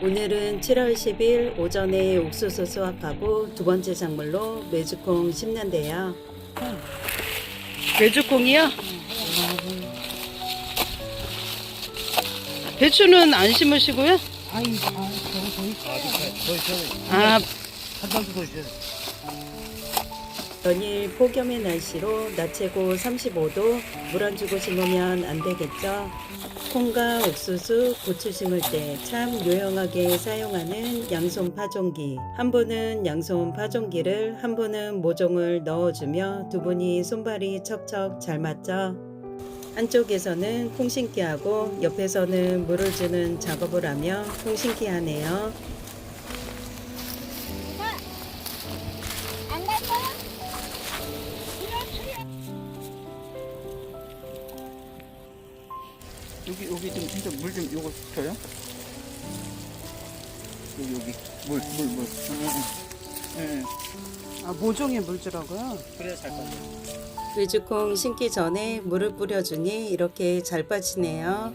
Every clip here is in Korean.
오늘은 7월 10일 오전에 옥수수 수확하고 두 번째 작물로 메주콩 심는데요. 메주콩이요? 배추는 안 심으시고요? 아이, 아, 저거 더 있어. 더 있어야 아, 한 달도 더 있어야 돼. 연일 폭염의 날씨로 낮 최고 35도 물 안 주고 심으면 안 되겠죠. 콩과 옥수수, 고추 심을 때참 요영하게 사용하는 양손 파종기. 한 분은 양손 파종기를 한 분은 모종을 넣어주며 두 분이 손발이 척척 잘 맞죠. 한쪽에서는 콩 심기 하고 옆에서는 물을 주는 작업을 하며 콩 심기 하네요. 안갈 거야? 여기 여기 좀 진짜 물 좀 요거 줘요. 여기 여기 물 물 물. 응, 응. 아 모종에 물 주라고요? 그래야 잘 빠져. 메주콩 심기 전에 물을 뿌려주니 이렇게 잘 빠지네요.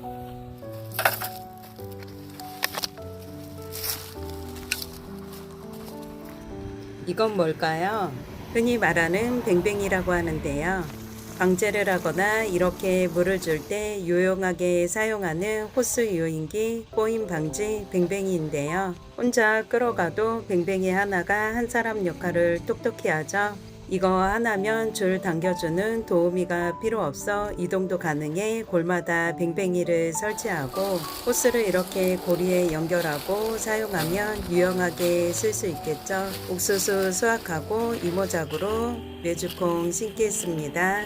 이건 뭘까요? 흔히 말하는 뱅뱅이라고 하는데요. 방제를 하거나 이렇게 물을 줄때 요용하게 사용하는 호스 유인기 꼬임 방지 뱅뱅이인데요. 혼자 끌어가도 뱅뱅이 하나가 한 사람 역할을 똑똑히 하죠. 이거 하나면 줄 당겨주는 도우미가 필요 없어 이동도 가능해 골마다 뱅뱅이를 설치하고 호스를 이렇게 고리에 연결하고 사용하면 유용하게 쓸 수 있겠죠. 옥수수 수확하고 이모작으로 메주콩 심겠습니다.